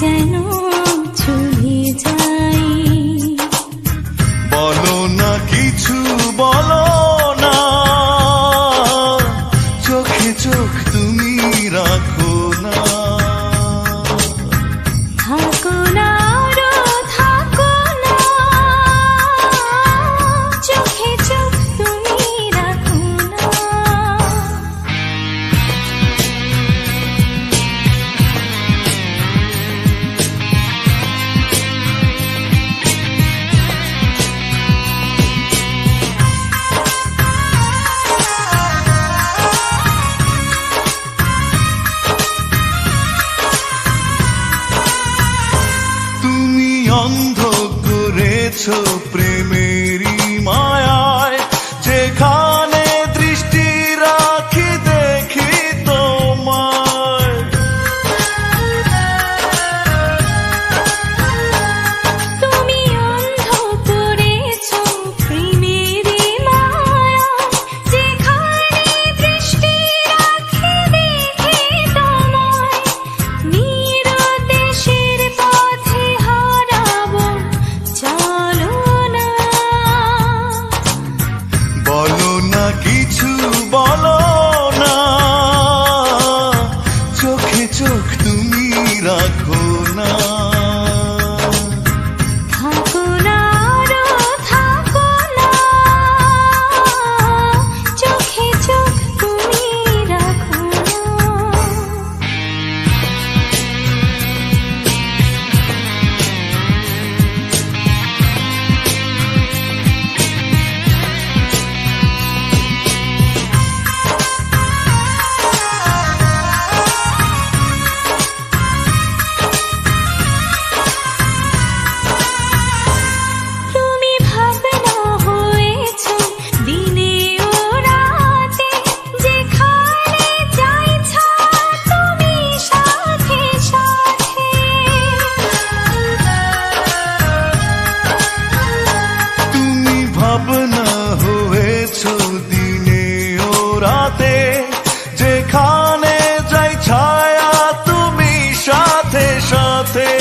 lleno করেছ প্রেমেরই রাতে যেখানে যাই ছায়া তুমি সাথে সাথে।